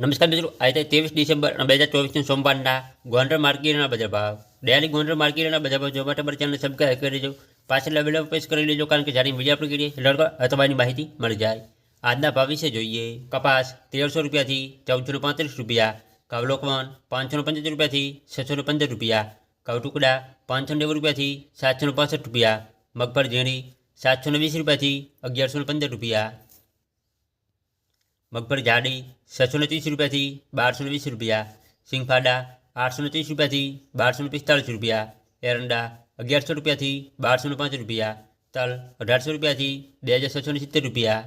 નમસ્કાર મિત્રો આજે ત્રેવીસ ડિસેમ્બર બે હજાર ચોવીસની સોમવારના ગોંડલ માર્કેટના બજાર ભાવ ડેલી ગોંડલ માર્કેટના બજાર ભાવ જોવા માટે અમારી ચેનલ સબસ્ક્રાઈબ કરી દેજો પાછળ વિડીયો પેશ કરી લેજો કારણ કે જ્યારે વિડીયો આપણે કરીએ લડકા અથવા એની માહિતી મળી જાય આજના ભાવ વિશે જોઈએ કપાસ તેરસો રૂપિયાથી ચૌદસો પાંત્રીસ રૂપિયા ઘઉં લોકવન પાંચસો પંચોતેર રૂપિયાથી છસો પંદર રૂપિયા ઘઉં ટુકડા પાંચસો નેવું રૂપિયાથી સાતસો પાસઠ રૂપિયા મગફળી ઝીણી સાતસો વીસ રૂપિયાથી અગિયારસો પંદર રૂપિયા મગફળી જાડી છસો ને ત્રીસ રૂપિયાથી બારસો ને વીસ રૂપિયા સિંગફાડા આઠસો ને ત્રીસ રૂપિયાથી બારસો ને પિસ્તાળીસ રૂપિયા એરંડા અગિયારસો રૂપિયાથી બારસો ને પાંચ રૂપિયા તલ અઢારસો રૂપિયાથી બે હજાર છસો ને સિત્તેર રૂપિયા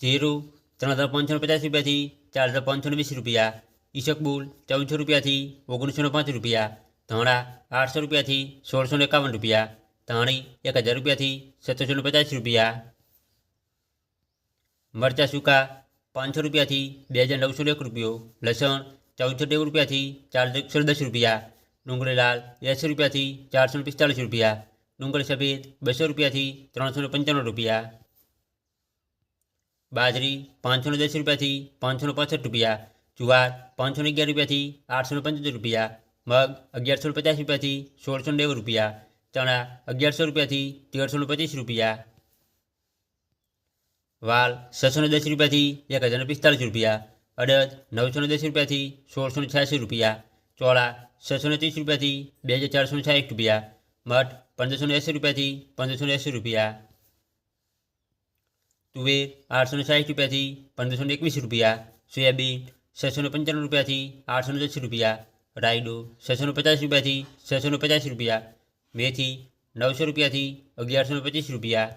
જીરું ત્રણ હજાર પાંચસો ને પચાસ રૂપિયાથી ચાર હજાર પાંચસો ને વીસ રૂપિયા ઈશકબુલ ચૌદસો રૂપિયાથી ઓગણીસો ને પાંચ રૂપિયા ધાણા આઠસો રૂપિયાથી સોળસો ને એકાવન રૂપિયા ધાણી એક હજાર રૂપિયાથી સત્તરસો ને પચાસ રૂપિયા મરચાં સૂકા પાંચસો રૂપિયાથી બે હજાર નવસો એક રૂપિયો લસણ ચૌદસો નેવું રૂપિયાથી ચારસો એકસો દસ રૂપિયા ડુંગળી લાલ એંસી રૂપિયાથી ચારસો પિસ્તાળીસ રૂપિયા ડુંગળી સફેદ બસો રૂપિયાથી ત્રણસો ને પંચાણું રૂપિયા બાજરી પાંચસો ને દસ રૂપિયાથી પાંચસો ને પાસઠ રૂપિયા જુવાર પાંચસો ને અગિયાર રૂપિયાથી આઠસો ને પંચોતેર રૂપિયા મગ અગિયારસો ને પચાસ રૂપિયાથી સોળસો ને નેવું રૂપિયા ચણા અગિયારસો રૂપિયાથી તેરસો ને પચીસ રૂપિયા વાલ છસો ને દસ રૂપિયાથી એક હજાર ને પિસ્તાળીસ રૂપિયા અડદ નવસો ને દસ રૂપિયાથી સોળસો ને છ્યાસી રૂપિયા ચોળા છસો ને ત્રીસ રૂપિયાથી બે હજાર ચારસો ને સાઠ રૂપિયા મઠ પંદરસો ને એંસી રૂપિયાથી પંદરસો ને એંસી રૂપિયા તુવેર આઠસો ને સાઠ રૂપિયાથી પંદરસો ને એકવીસ રૂપિયા સોયાબીન છસો ને પંચાણું રૂપિયાથી આઠસો ને દસ રૂપિયા રાયડો છસો ને પચાસ રૂપિયાથી છસો ને પચાસ રૂપિયા મેથી નવસો રૂપિયાથી અગિયારસો ને પચીસ રૂપિયા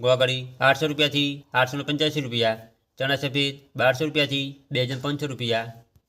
ગોગળી આઠસો રૂપિયાથી આઠસો પંચ્યાસી રૂપિયા ચણા સફેદ બારસો રૂપિયાથી બે હજાર પાંચસો રૂપિયા